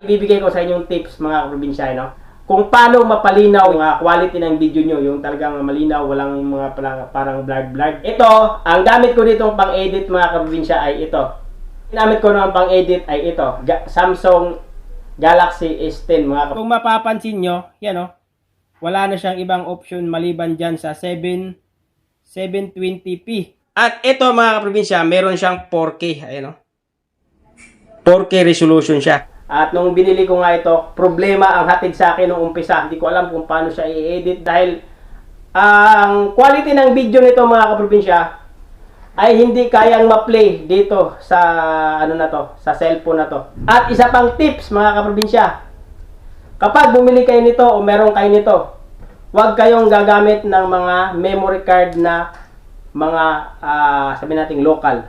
Ibibigay ko sa inyong tips mga probinsyano kung paano mapalinaw yung ah, quality ng video nyo, yung talagang malinaw, walang mga parang, parang blurred-blurred. Ito, ang gamit ko dito pang-edit mga kaprobinsya ay ito. Ginamit ko naman pang-edit ay ito, Ga- Samsung Galaxy S10 mga. Kung mapapansin nyo, yan o, wala na siyang ibang option maliban dyan sa 7 720p. At ito mga kaprobinsya, meron siyang 4K. Ayan o. 4K resolution siya. At nung binili ko nga ito, problema ang hatid sa akin nung umpisa. Hindi ko alam kung paano siya i-edit dahil ang quality ng video nito mga kaprobinsya ay hindi kayang ma-play dito sa ano na to, sa cellphone na to. At isa pang tips mga kaprobinsya, kapag bumili kayo nito o meron kayo nito, huwag kayong gagamit ng mga memory card na mga ah, sabi nating local.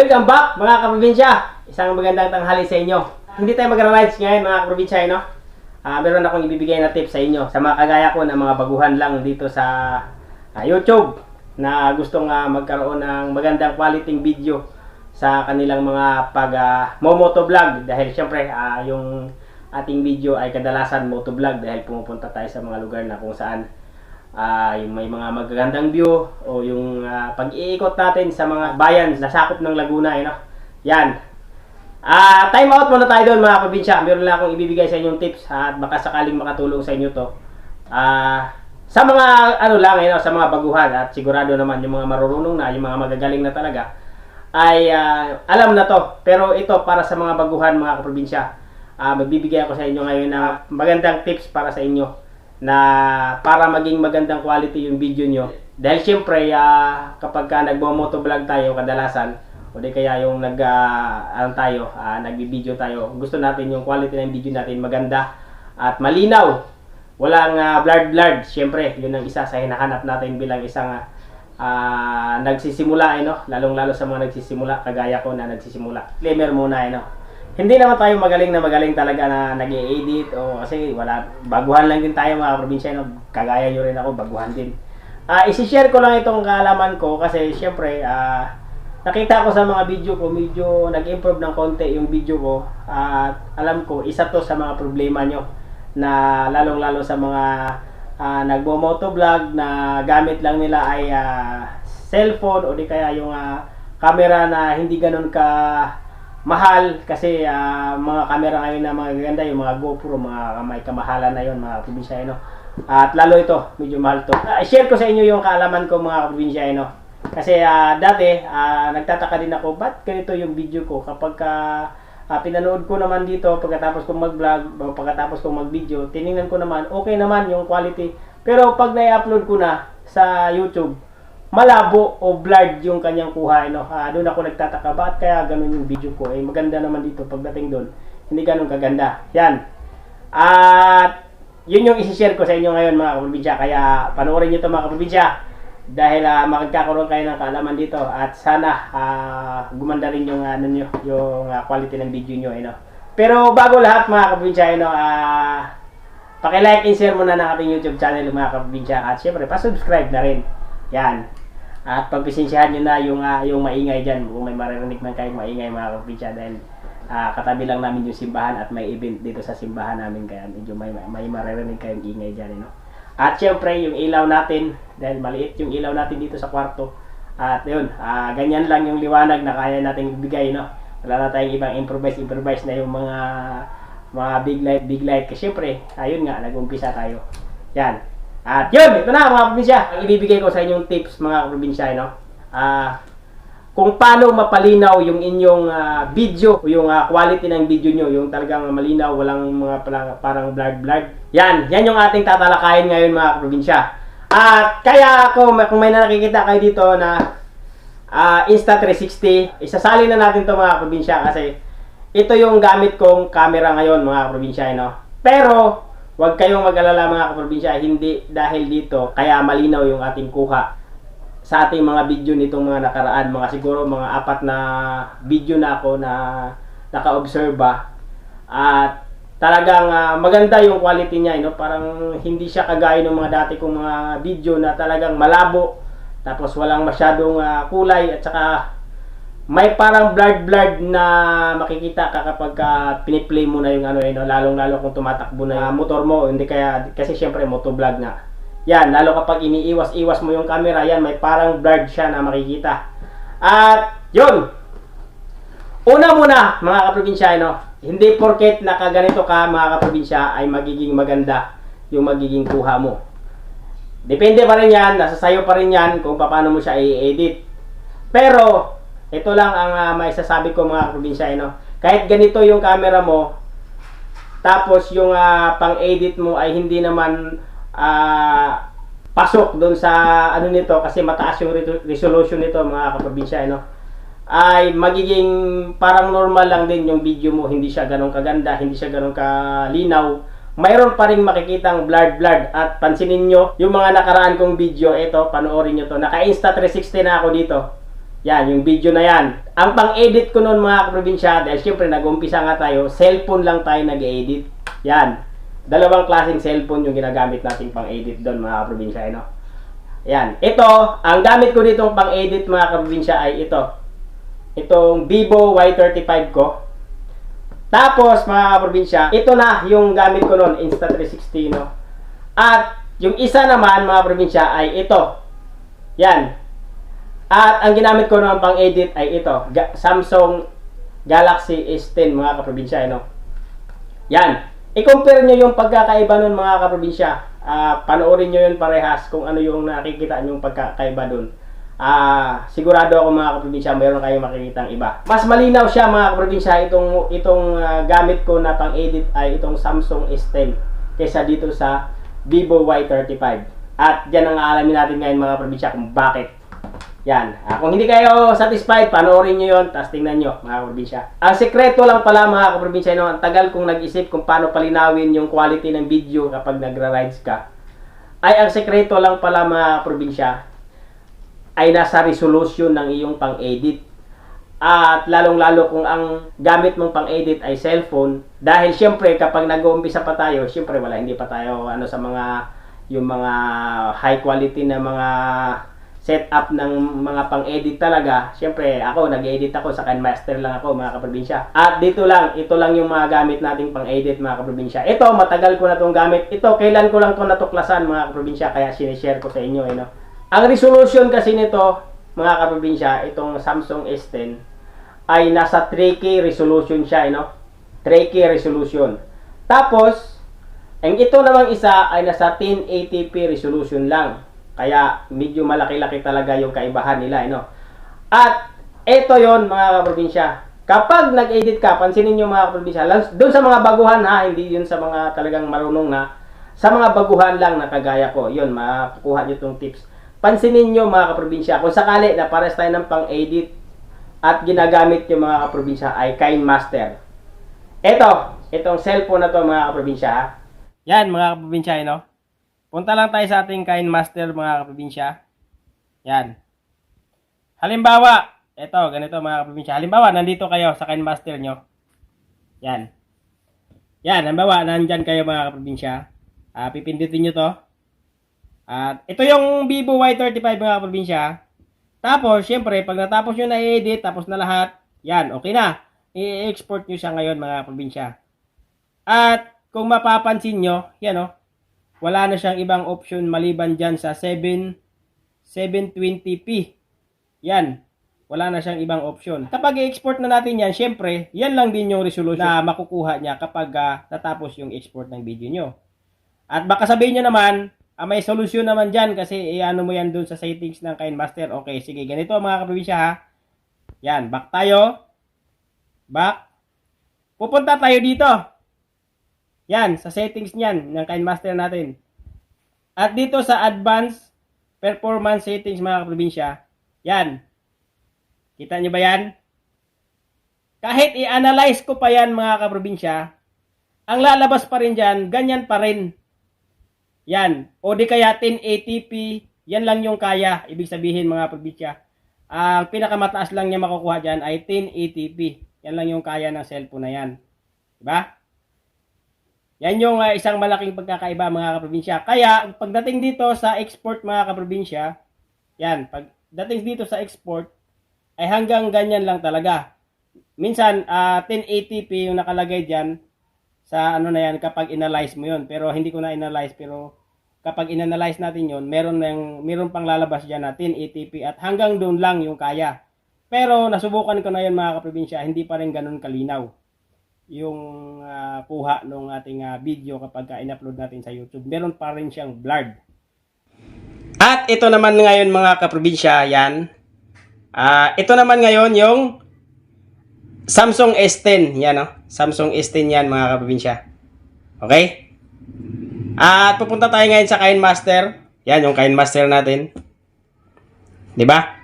Welcome back mga kaprobinsya! Isang magandang tanghali sa inyo. Hindi tayo magra-rides ngayon mga kaprobinsya, no? Ah, meron akong ibibigay na tip sa inyo sa mga kagaya ko na mga baguhan lang dito sa ah, YouTube na gustong ah, magkaroon ng magandang quality video sa kanilang mga pag ah, motovlog dahil syempre ah, yung ating video ay kadalasan motovlog dahil pumupunta tayo sa mga lugar na kung saan yung may mga magagandang view o yung ah, pag-iikot natin sa mga bayan na sakop ng Laguna, eh, no? Yan. Ah, time out muna tayo doon mga probinsya. Meron lang akong ibibigay sa inyong tips ha, at baka sakaling makatulong sa inyo to. Ah, sa mga ano lang, eh, no, sa mga baguhan at sigurado naman yung mga marurunong na, yung mga magagaling na talaga ay ah, alam na to. Pero ito para sa mga baguhan mga kaprobinsya. Ah, magbibigay ako sa inyo ngayon ng magandang tips para sa inyo na para maging magandang quality yung video nyo. Dahil syempre, ah, kapag ka nagmo-motovlog tayo kadalasan, o di kaya yung nag, ah, ano tayo, ah, nagbi-video tayo, gusto natin yung quality ng video natin maganda at malinaw. Walang ah, blurred-blurred. Syempre, yun ang isa sa hinahanap natin bilang isang ah, ah, nagsisimula, eh, no? lalong-lalo sa mga nagsisimula, kagaya ko na nagsisimula. Disclaimer muna, eh, no? Hindi naman tayo magaling na magaling talaga na nag edit o kasi wala baguhan lang din tayo mga probinsya no? Kagaya nyo rin ako baguhan din. Ah isi-share ko lang itong kaalaman ko kasi syempre ah nakita ko sa mga video ko medyo nag-improve ng konti yung video ko. At alam ko isa to sa mga problema nyo na lalong lalo sa mga ah, nagmo-motovlog na gamit lang nila ay ah, cellphone o di kaya yung ah, camera na hindi ganun ka mahal kasi ah, mga camera ngayon na mga gaganda yung mga GoPro mga may kamahalan na yon mga probinsyano at lalo ito medyo mahal to. Ah, share ko sa inyo yung kaalaman ko mga probinsyano kasi ah, dati ah, nagtataka din ako ba't ganito yung video ko? Kapag ka ah, pinanood ko naman dito pagkatapos kong mag-vlog o pagkatapos kong mag-video tiningnan ko naman okay naman yung quality. Pero pag na-upload ko na sa YouTube malabo o blurred yung kanyang kuha. No? Ah, doon ako nagtataka, bakit kaya ganun yung video ko? Eh, maganda naman dito pagdating doon. Hindi ganun kaganda. Yan. At yun yung isi-share ko sa inyo ngayon mga kaprobinsya. Kaya panoorin nyo ito mga kaprobinsya. Dahil uh, makagkakaroon kayo ng kaalaman dito. At sana ah, gumanda rin yung, ano nyo, yung ah, quality ng video nyo. Eh, no? Pero bago lahat mga kaprobinsya, eh, no, ah, Paki-like and share muna ng ating YouTube channel mga kaprobinsya at syempre pa-subscribe na rin. Yan. At pagpasensyahan nyo na yung ah, yung maingay diyan kung may maririnig man kayong maingay mga kaprobinsya dahil ah, katabi lang namin yung simbahan at may event dito sa simbahan namin kaya medyo may may maririnig kayong ingay diyan, no. At syempre yung ilaw natin dahil maliit yung ilaw natin dito sa kwarto. At yun, ah, ganyan lang yung liwanag na kaya nating ibigay, no. Wala na tayong ibang improvise improvise na yung mga mga big light, big light. Kasi syempre, ayun nga, nag-umpisa tayo. Yan. At yun, ito na mga probinsya. Ang ibibigay ko sa inyong tips mga probinsya, no? Ah, kung paano mapalinaw yung inyong ah, video, yung ah, quality ng video nyo, yung talagang malinaw, walang mga parang, parang blurred-blurred. Yan, yan yung ating tatalakayin ngayon mga probinsya. At kaya ako, kung may nakikita kayo dito na ah, Insta360, isasali na natin to mga probinsya kasi ito yung gamit kong camera ngayon mga probinsya, no? Pero, huwag kayong mag-alala mga kaprobinsya, hindi dahil dito, kaya malinaw yung ating kuha sa ating mga video nitong mga nakaraan, mga siguro mga apat na video na ako na naka-observe ba. At talagang ah, maganda yung quality niya, no? parang hindi siya kagaya ng mga dati kong mga video na talagang malabo, tapos walang masyadong ah, kulay at saka may parang blurred-blurred na makikita ka kapag ka piniplay mo na yung ano eh, no? lalong-lalo kung tumatakbo na yung motor mo, hindi kaya, kasi syempre motovlog na. Yan, lalo kapag iniiwas-iwas mo yung camera, yan, may parang blurred siya na makikita. At, yun, Una muna, mga kaprobinsyano, hindi porket nakaganito ka, mga kaprobinsya, ay magiging maganda yung magiging kuha mo. Depende pa rin yan, nasa sayo pa rin yan kung paano mo siya i-edit. Pero, ito lang ang uh, maisasabi ko mga kaprobinsyano. Kahit ganito yung camera mo, tapos yung ah, pang-edit mo ay hindi naman ah, pasok doon sa ano nito kasi mataas yung re- resolution nito mga kaprobinsyano ay magiging parang normal lang din yung video mo, hindi siya ganun kaganda, hindi siya ganun kalinaw. Mayroon pa rin makikitang blurred blurred at pansinin nyo yung mga nakaraan kong video, ito, panoorin nyo to. Naka Insta 360 na ako dito. Yan, yung video na yan. Ang pang-edit ko noon mga kaprobinsya, dahil syempre nag-umpisa nga tayo, cellphone lang tayo nag-edit. Yan. Dalawang klaseng cellphone yung ginagamit nating pang-edit doon mga kaprobinsya. No? Yan. Ito, ang gamit ko ditong pang-edit mga kaprobinsya ay ito itong Vivo Y35 ko. Tapos, mga probinsya, ito na yung gamit ko noon, Insta360, no? At, yung isa naman, mga probinsya, ay ito. Yan. At, ang ginamit ko naman pang edit ay ito. Ga- Samsung Galaxy S10, mga kaprobinsya, no? Yan. I-compare nyo yung pagkakaiba nun, mga kaprobinsya. Ah, panoorin nyo yun parehas kung ano yung nakikita yung pagkakaiba dun ah sigurado ako mga kaprobinsya mayroon kayong makikita iba. Mas malinaw siya mga kaprobinsya itong itong ah, gamit ko na pang-edit ay itong Samsung S10 kaysa dito sa Vivo Y35. At diyan ang aalamin natin ngayon mga kaprobinsya kung bakit. Yan. Ah, kung hindi kayo satisfied, panoorin nyo yon tapos tingnan nyo mga kaprobinsya. Ang sekreto lang pala mga kaprobinsya, no, ang tagal kong nag-isip kung paano palinawin yung quality ng video kapag nagra-rides ka. Ay ang sekreto lang pala mga kaprobinsya, ay nasa resolution ng iyong pang-edit. At lalong-lalo kung ang gamit mong pang-edit ay cellphone, dahil siyempre kapag nag-uumpisa pa tayo, siyempre wala, hindi pa tayo ano sa mga yung mga high quality na mga setup ng mga pang-edit talaga. Siyempre, ako, nag-edit ako sa Kinemaster lang ako, mga kaprobinsya. At dito lang, ito lang yung mga gamit nating pang-edit, mga kaprobinsya. Ito, matagal ko na itong gamit. Ito, kailan ko lang ito natuklasan, mga kaprobinsya, kaya sinishare ko sa inyo, eh, no? Ang resolution kasi nito, mga kaprobinsya, itong Samsung S10, ay nasa 3K resolution siya, eh, no? 3K resolution. Tapos, ang ito namang isa ay nasa 1080p resolution lang. Kaya medyo malaki-laki talaga yung kaibahan nila, eh, no? At ito yon mga kaprobinsya. Kapag nag-edit ka, pansinin nyo mga kaprobinsya, doon sa mga baguhan ha, hindi yun sa mga talagang marunong na, sa mga baguhan lang na kagaya ko, yun, makakuha nyo itong tips. Pansinin nyo mga kaprobinsya, kung sakali na pares tayo ng pang-edit at ginagamit yung mga kaprobinsya ay Kind Master. Ito, itong cellphone na to mga kaprobinsya. ha. Yan mga kaprobinsya, no? Punta lang tayo sa ating Kind Master mga kaprobinsya. Yan. Halimbawa, ito, ganito mga kaprobinsya. Halimbawa, nandito kayo sa Kind Master nyo. Yan. Yan, halimbawa, nandyan kayo mga kaprobinsya. Ah, pipindutin nyo to. At ito yung Vivo Y35 mga kaprobinsya. Tapos, syempre, pag natapos nyo na i-edit, tapos na lahat, yan, okay na. I-export nyo siya ngayon mga kaprobinsya. At kung mapapansin nyo, yan o, wala na siyang ibang option maliban dyan sa 7 720p. Yan. Wala na siyang ibang option. Kapag i-export na natin yan, syempre, yan lang din yung resolution na makukuha niya kapag ah, natapos yung export ng video nyo. At baka sabihin nyo naman, ah, may solusyon naman dyan kasi i-ano mo yan dun sa settings ng KineMaster. Okay, sige, ganito mga kaprobinsya ha. Yan, back tayo. Back. Pupunta tayo dito. Yan, sa settings niyan ng KineMaster natin. At dito sa advanced performance settings mga kaprobinsya, yan. Kita nyo ba yan? Kahit i-analyze ko pa yan mga kaprobinsya, ang lalabas pa rin dyan, ganyan pa rin. Yan. O di kaya 1080p, yan lang yung kaya. Ibig sabihin mga probinsya. Ang pinakamataas lang niya makukuha dyan ay 1080p. Yan lang yung kaya ng cellphone na yan. Diba? Yan yung uh, isang malaking pagkakaiba mga kaprobinsya. Kaya pagdating dito sa export mga kaprobinsya, yan, pagdating dito sa export, ay hanggang ganyan lang talaga. Minsan, ah, 1080p yung nakalagay dyan sa ano na yan kapag inalyze mo yon Pero hindi ko na inalyze pero kapag inanalyze natin yon meron nang meron pang lalabas diyan na 1080p at hanggang doon lang yung kaya. Pero nasubukan ko na yon mga kaprobinsya, hindi pa rin ganun kalinaw yung ah, kuha ng ating ah, video kapag ka in-upload natin sa YouTube. Meron pa rin siyang blurred. At ito naman ngayon mga kaprobinsya, yan. Ah, ito naman ngayon yung Samsung S10, yan no. Samsung S10 yan mga kaprobinsya. Okay? At pupunta tayo ngayon sa Kain Master. Yan yung Kain Master natin. 'Di ba?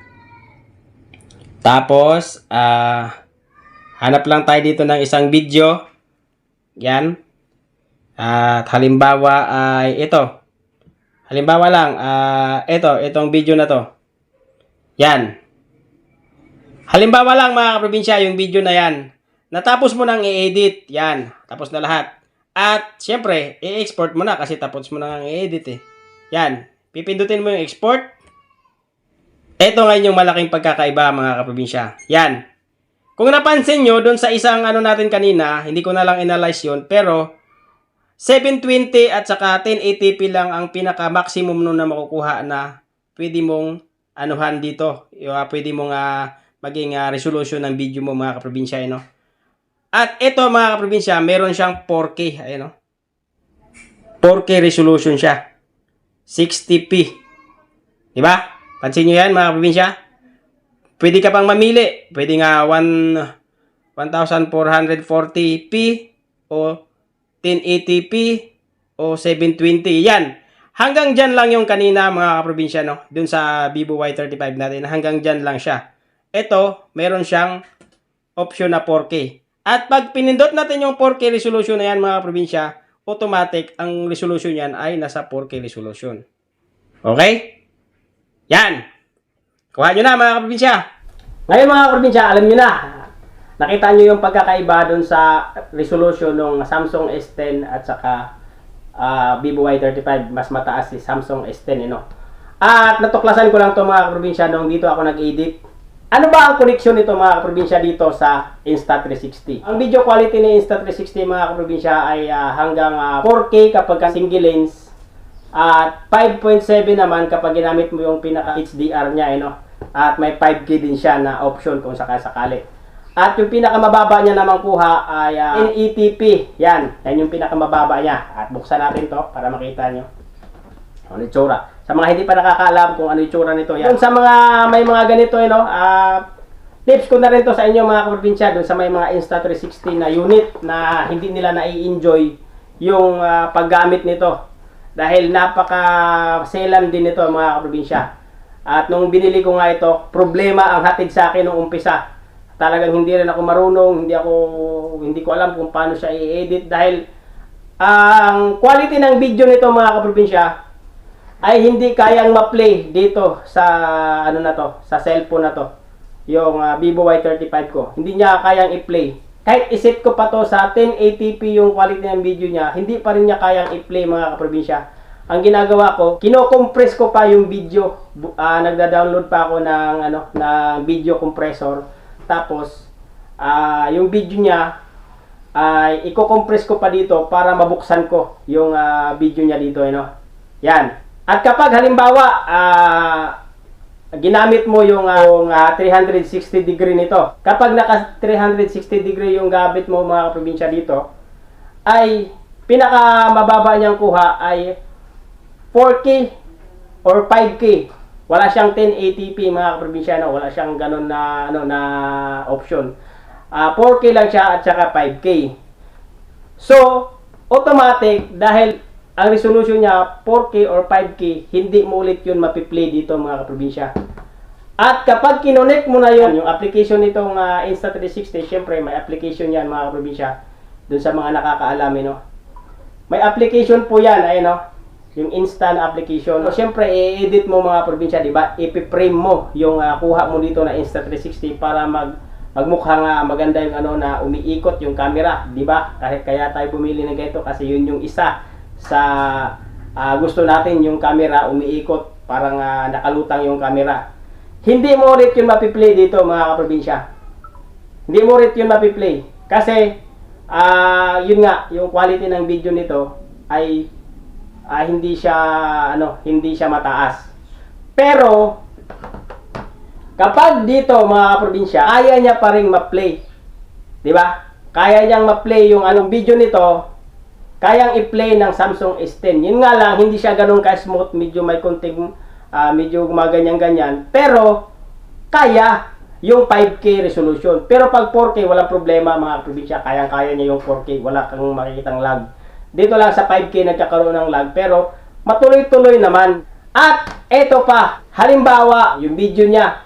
Tapos ah hanap lang tayo dito ng isang video. Yan. At halimbawa ay ito. Halimbawa lang, ah ito, itong video na to. Yan. Halimbawa lang mga kaprobinsya, yung video na yan. Natapos mo nang i-edit, yan. Tapos na lahat. At syempre, i-export mo na kasi tapos mo nang i-edit eh. Yan. Pipindutin mo yung export. Ito ngayon yung malaking pagkakaiba mga kaprobinsya. Yan. Kung napansin nyo, dun sa isang ano natin kanina, hindi ko na lang inalyze yun, pero 720 at saka 1080p lang ang pinaka-maximum nun na makukuha na pwede mong anuhan dito. Ah, pwede mong ah, maging ah, resolution ng video mo mga kaprobinsya. eh, No? At ito mga kaprobinsya, meron siyang 4K. Ayan, no? 4K resolution siya. 60p. Diba? Pansin nyo yan mga kaprobinsya? Pwede ka pang mamili. Pwede nga 1, 1440p o 1080p o 720. Yan. Hanggang dyan lang yung kanina mga kaprobinsya, no? Dun sa Vivo Y35 natin. Hanggang dyan lang siya. Ito, meron siyang option na 4K. At pag pinindot natin yung 4K resolution na yan mga kaprobinsya, automatic ang resolution yan ay nasa 4K resolution. Okay? Yan. Kuha nyo na mga kaprobinsya. Ngayon mga kaprobinsya, alam nyo na. Nakita nyo yung pagkakaiba dun sa resolution ng Samsung S10 at saka ah, Vivo Y35. Mas mataas si Samsung S10. Eh, no? At natuklasan ko lang to mga kaprobinsya nung dito ako nag-edit. Ano ba ang connection nito mga kaprobinsya dito sa Insta360? Ang video quality ni Insta360 mga kaprobinsya ay ah, hanggang ah, 4K kapag ka single lens at 5.7 naman kapag ginamit mo yung pinaka HDR niya eh, no? At may 5K din siya na option kung sakasakali. At yung pinakamababa niya naman kuha ay ah, 1080p. Yan, yan yung pinakamababa niya. At buksan natin to para makita nyo. Ano yung tsura? Sa mga hindi pa nakakaalam kung ano yung tsura nito, yan. Kung sa mga may mga ganito, eh, no, ah, tips ko na rin to sa inyo mga kaprobinsya, dun sa may mga Insta360 na unit na hindi nila nai-enjoy yung ah, paggamit nito. Dahil napaka-selan din nito mga kaprobinsya. At nung binili ko nga ito, problema ang hatid sa akin nung umpisa. Talagang hindi rin ako marunong, hindi ako hindi ko alam kung paano siya i-edit dahil ang quality ng video nito mga kaprobinsya ay hindi kayang ma-play dito sa ano na to, sa cellphone na to. Yung ah, Vivo Y35 ko. Hindi niya kayang i-play. Kahit iset ko pa to sa 1080p yung quality ng video niya, hindi pa rin niya kayang i-play mga kaprobinsya. Ang ginagawa ko, kino-compress ko pa yung video. Ah, nagda-download pa ako ng ano, ng video compressor. Tapos ah, yung video niya ay i-compress ko pa dito para mabuksan ko yung ah, video niya dito, ano. Yan. At kapag halimbawa ah, ginamit mo yung, ah, yung ah, 360 degree nito. Kapag naka 360 degree yung gamit mo mga probinsya dito, ay pinaka mababa niyang kuha ay 4K or 5K. Wala siyang 1080p mga probinsyano, wala siyang ganun na ano na option. Ah, 4K lang siya at saka 5K. So, automatic dahil ang resolution niya 4K or 5K, hindi mo ulit yun mapiplay dito mga kaprobinsya. At kapag kinonect mo na yun, yung application nitong ah, Insta360, syempre may application yan mga kaprobinsya, dun sa mga nakakaalam, eh, no? May application po yan, ay no? Yung instant application. So, syempre, i-edit mo mga probinsya, di ba? Ipi-frame mo yung ah, kuha mo dito na Insta360 para mag magmukha nga maganda yung ano na umiikot yung camera, di ba? Kahit kaya tayo bumili ng ganito kasi yun yung isa sa ah, gusto natin yung camera umiikot, parang ah, nakalutang yung camera. hindi mo ulit yun mapiplay dito mga kaprobinsya. Hindi mo ulit yun mapiplay. Kasi, ah yun nga, yung quality ng video nito ay ah, hindi siya, ano, hindi siya mataas. Pero, kapag dito mga kaprobinsya, kaya niya pa rin ma-play. Di ba? Kaya niyang ma-play yung anong video nito, kayang i-play ng Samsung S10. Yun nga lang, hindi siya ganun ka-smooth, medyo may konting, ah, medyo gumaganyan-ganyan. Pero, kaya yung 5K resolution. Pero pag 4K, walang problema mga probinsya. Kayang-kaya niya yung 4K. Wala kang makikitang lag. Dito lang sa 5K nagkakaroon ng lag. Pero matuloy-tuloy naman. At eto pa, halimbawa, yung video niya,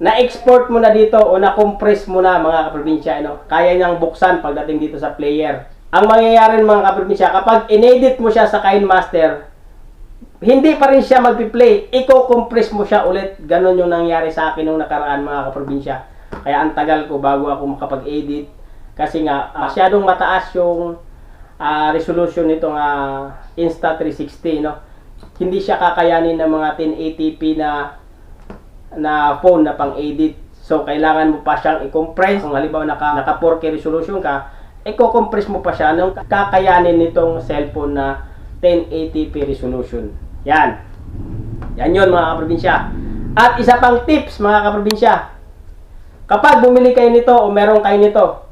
na-export mo na dito o na-compress mo na mga kaprobinsya, ano, kaya niyang buksan pagdating dito sa player. Ang mangyayari mga kaprobinsya, kapag inedit mo siya sa KineMaster, hindi pa rin siya magpi-play. Iko-compress mo siya ulit. Ganon yung nangyari sa akin nung nakaraan mga kaprobinsya. Kaya ang tagal ko bago ako makapag-edit. Kasi nga, masyadong mataas yung ah, resolution nitong ah, Insta360, no? Hindi siya kakayanin ng mga 1080p na na phone na pang-edit. So, kailangan mo pa siyang i-compress. Kung halimbawa naka, naka 4K resolution ka, i-compress mo pa siya nung kakayanin nitong cellphone na 1080p resolution. Yan. Yan yun mga kaprobinsya. At isa pang tips mga kaprobinsya. Kapag bumili kayo nito o meron kayo nito,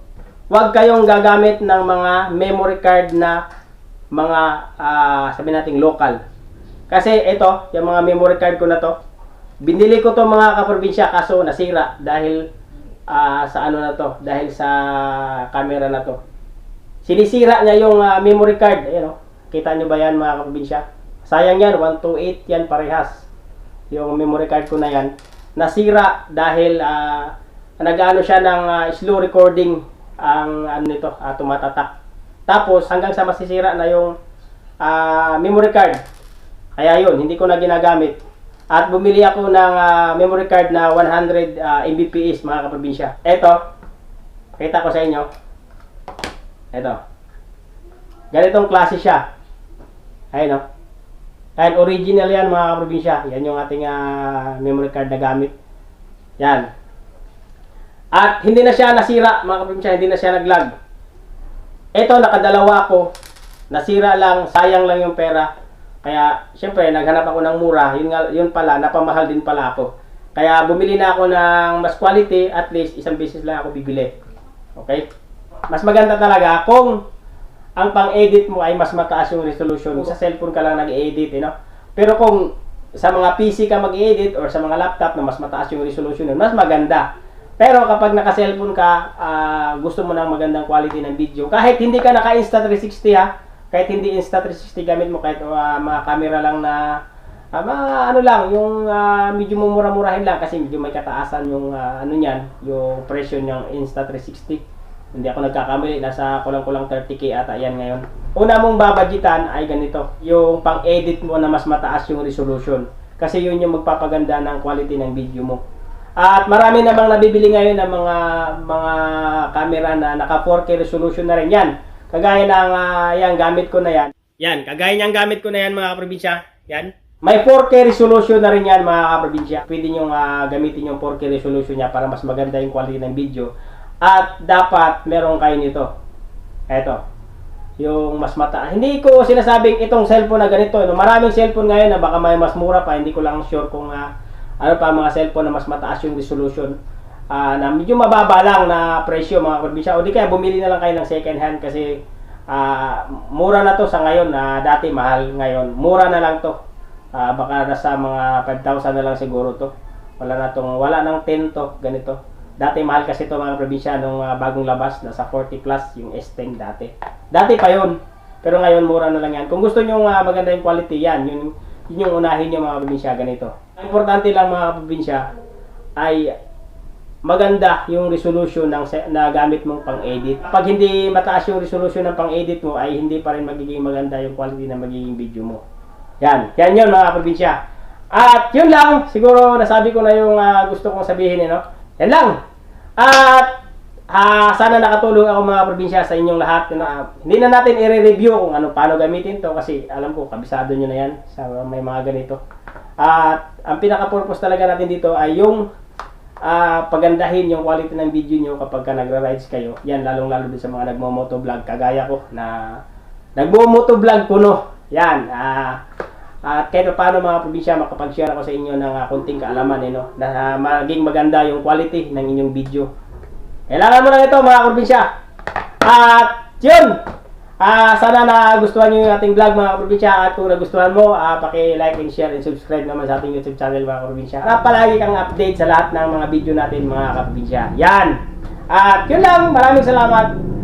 huwag kayong gagamit ng mga memory card na mga ah, sabi nating local. Kasi ito, yung mga memory card ko na to, binili ko to mga kaprobinsya kaso nasira dahil ah, sa ano na to, dahil sa camera na to. Sinisira niya yung ah, memory card. Ayan o. Kita nyo ba yan mga kaprobinsya? Sayang yan, 128 yan parehas. Yung memory card ko na yan. Nasira dahil ah, nag-ano siya ng ah, slow recording ang ano nito, ah, tumatatak. Tapos hanggang sa masisira na yung ah, memory card. Kaya yun, hindi ko na ginagamit. At bumili ako ng ah, memory card na 100 ah, Mbps mga kaprobinsya. Ito, pakita ko sa inyo. Ito. Ganitong klase siya. Ayun o. Ayan, original yan mga kaprobinsya. Yan yung ating ah, memory card na gamit. Yan. At hindi na siya nasira mga kaprobinsya. Hindi na siya naglag. Ito, nakadalawa ko. Nasira lang, sayang lang yung pera. Kaya, syempre, naghanap ako ng mura. Yun, nga, yun pala, napamahal din pala ako. Kaya bumili na ako ng mas quality, at least isang beses lang ako bibili. Okay? Mas maganda talaga kung ang pang-edit mo ay mas mataas yung resolution. Sa cellphone ka lang nag-edit, you know? Pero kung sa mga PC ka mag-edit or sa mga laptop na mas mataas yung resolution mas maganda. Pero kapag naka-cellphone ka, ah, gusto mo ng magandang quality ng video, kahit hindi ka naka-Insta360 ha, kahit hindi Insta360 gamit mo, kahit ah, mga camera lang na ah, mga ano lang, yung ah, medyo mumura-murahin lang kasi medyo may kataasan yung ah, ano niyan, yung presyo ng Insta360. Hindi ako nagkakamali, nasa kulang-kulang 30k ata yan ngayon. Una mong babadgetan ay ganito, yung pang-edit mo na mas mataas yung resolution. Kasi yun yung magpapaganda ng quality ng video mo. At marami namang nabibili ngayon ng mga mga camera na naka 4K resolution na rin yan. Kagaya ng ah, yan, gamit ko na yan. Yan, kagaya niyang gamit ko na yan mga kaprobinsya. Yan. May 4K resolution na rin yan mga kaprobinsya. Pwede nyo ah, gamitin yung 4K resolution niya para mas maganda yung quality ng video. At dapat meron kayo nito. Eto. Yung mas mata. Hindi ko sinasabing itong cellphone na ganito. No, maraming cellphone ngayon na baka may mas mura pa. Hindi ko lang sure kung ah, ano pa mga cellphone na mas mataas yung resolution. Ah, na medyo mababa lang na presyo mga kaprobinsya. O di kaya bumili na lang kayo ng second hand kasi ah, mura na to sa ngayon. na dati mahal ngayon. Mura na lang to. Ah, baka nasa mga 5,000 na lang siguro to. Wala na tong, wala nang 10 to, ganito. Dati mahal kasi to mga probinsya nung ah, bagong labas, nasa 40 plus yung S10 dati. Dati pa yon pero ngayon mura na lang yan. Kung gusto nyo uh, maganda yung quality yan, yun, yun yung unahin nyo mga probinsya, ganito. Ang importante lang mga probinsya ay maganda yung resolution ng na gamit mong pang-edit. Pag hindi mataas yung resolution ng pang-edit mo ay hindi pa rin magiging maganda yung quality na magiging video mo. Yan, yan yun mga probinsya. At yun lang, siguro nasabi ko na yung ah, gusto kong sabihin, eh, no? Yan lang. At ah, sana nakatulong ako mga probinsya sa inyong lahat. Na, hindi na natin i-review kung ano paano gamitin to kasi alam ko kabisado nyo na yan sa may mga ganito. At ang pinaka-purpose talaga natin dito ay yung ah, pagandahin yung quality ng video nyo kapag ka nagra-rides kayo. Yan, lalong-lalo din sa mga nagmo-motovlog kagaya ko na nagmo-motovlog kuno. Yan. ah at kahit pa paano mga probinsya, makapag-share ako sa inyo ng ah, konting kaalaman eh, no? na ah, maging maganda yung quality ng inyong video. Kailangan mo lang ito mga probinsya. At yun! Ah, sana nagustuhan niyo yung ating vlog mga probinsya at kung nagustuhan mo, ah, paki-like and share and subscribe naman sa ating YouTube channel mga probinsya. Para palagi kang update sa lahat ng mga video natin mga kaprobinsya. Yan! At yun lang, maraming salamat.